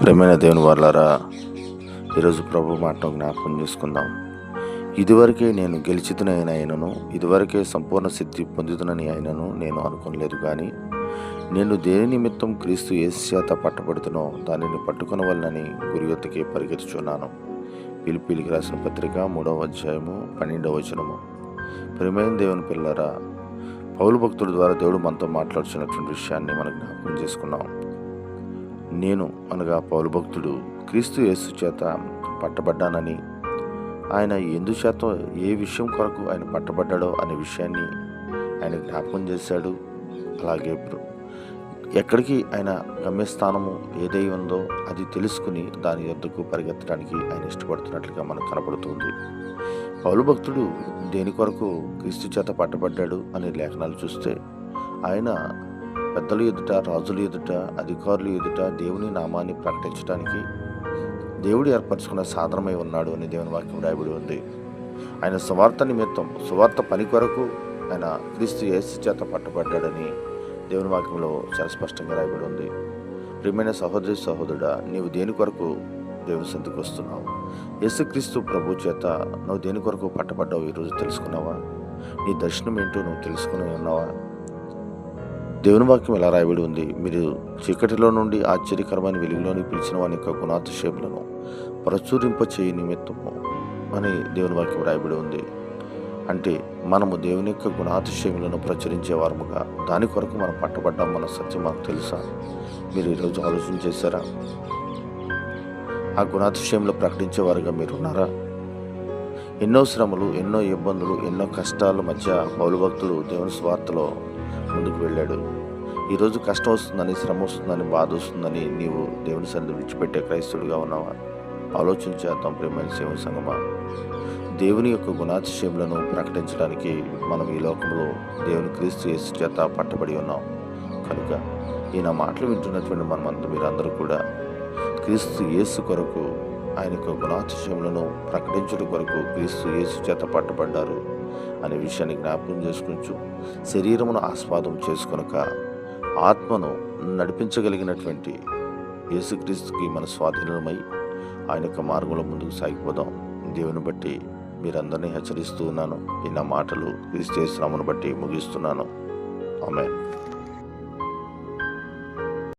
ప్రేమైన దేవుని వాళ్ళారా ఈరోజు ప్రభు మాట జ్ఞాపకం చేసుకుందాం. ఇదివరకే నేను గెలిచితునైన అయినను ఇదివరకే సంపూర్ణ సిద్ధి పొందుతునని ఆయనను నేను అనుకోలేదు కానీ నేను దేని నిమిత్తం క్రీస్తు యేసు చేత పట్టబడుతునో దానిని పట్టుకొనవలనని గురియొత్తకి పరిగెత్తుచున్నాను. పిలిపిలికి రాసిన పత్రిక మూడవ అధ్యాయము పన్నెండవ వచనము. ప్రేమైన దేవుని పిల్లరా పౌలు భక్తుల ద్వారా దేవుడు మనతో మాట్లాడుతున్నటువంటి విషయాన్ని మనం జ్ఞాపకం చేసుకున్నాం. నేను అనగా పౌలు భక్తుడు క్రీస్తు యేసు చేత పట్టబడ్డానని ఆయన ఎందుచేత ఏ విషయం కొరకు ఆయన పట్టబడ్డాడో అనే విషయాన్ని ఆయన జ్ఞాపకం చేశాడు. అలాగే ఎక్కడికి ఆయన గమ్యస్థానము ఏదై ఉందో అది తెలుసుకుని దాని యొద్దకు పరిగెత్తడానికి ఆయన ఇష్టపడుతున్నట్లుగా మనకు కనపడుతుంది. పౌలు భక్తుడు దేని కొరకు క్రీస్తు చేత పట్టబడ్డాడు అనే లేఖనాలు చూస్తే ఆయన పెద్దల ఎదుట రాజుల ఎదుట అధికారుల ఎదుట దేవుని నామాన్ని ప్రకటించడానికి దేవుడు ఏర్పరచుకున్న సాధనమై ఉన్నాడు అని దేవుని వాక్యం రాయబడి ఉంది. ఆయన సువార్త నిమిత్తం సువార్త పని కొరకు ఆయన క్రీస్తు యేసు చేత పట్టబడ్డాడని దేవుని వాక్యంలో చాలా స్పష్టంగా రాయబడి ఉంది. ప్రియమైన సహోదరి సహోదరుడా నీవు దేని కొరకు దేవుని సంతకు వస్తున్నావు? యేసుక్రీస్తు ప్రభు చేత నువ్వు దేని కొరకు పట్టబడ్డావు? ఈరోజు తెలుసుకున్నావా? నీ దర్శనం ఏంటో నువ్వు తెలుసుకుని ఉన్నావా? దేవుని వాక్యం ఎలా రాయబడి ఉంది? మీరు చీకటిలో నుండి ఆశ్చర్యకరమైన వెలుగులోని పిలిచిన వాని యొక్క గుణాతిశేపులను ప్రచురింప చేయి నిమిత్తము అని దేవుని వాక్యం రాయబడి ఉంది. అంటే మనము దేవుని యొక్క గుణాతిశయములను ప్రచురించే వారముగా దాని కొరకు మనం పట్టబడ్డాం మన సత్యం మనకు తెలుసా? మీరు ఈరోజు ఆలోచన చేశారా? ఆ గుణాతిశయంలో ప్రకటించేవారుగా మీరు ఉన్నారా ఎన్నో శ్రమలు ఎన్నో ఇబ్బందులు ఎన్నో కష్టాల మధ్య పౌలు భక్తుడు దేవుని స్వార్థలో ముందుకు వెళ్ళాడు. ఈరోజు కష్టం వస్తుందని శ్రమ వస్తుందని బాధ వస్తుందని నీవు దేవుని సన్నిధి విడిచిపెట్టే క్రైస్తవుడిగా ఉన్నావా? ఆలోచన చేద్దాం ప్రేమైన సేవ సంగమా దేవుని యొక్క గుణాతిశయములను ప్రకటించడానికి మనం ఈ లోకంలో దేవుని క్రీస్తు యేసు చేత పట్టబడి ఉన్నాం. కనుక ఈయన మాటలు వింటున్నటువంటి మనమంతా మీరందరూ కూడా క్రీస్తు యేసు కొరకు ఆయన యొక్క గుణాతిశయములను ప్రకటించడం కొరకు క్రీస్తు యేసు చేత పట్టబడ్డారు అనే విషయాన్ని జ్ఞాపకం చేసుకుంటూ శరీరమును ఆస్వాదం చేసుకొనక ఆత్మను నడిపించగలిగినటువంటి యేసుక్రీస్తుకి మన స్వాధీనమై ఆయన యొక్క మార్గంలో ముందుకు సాగిపోదాం. దేవుని బట్టి మీరందరినీ హెచ్చరిస్తూ ఉన్నాను. ఈ నా మాటలు క్రీస్తు శ్రమను బట్టి ముగిస్తున్నాను. ఆమె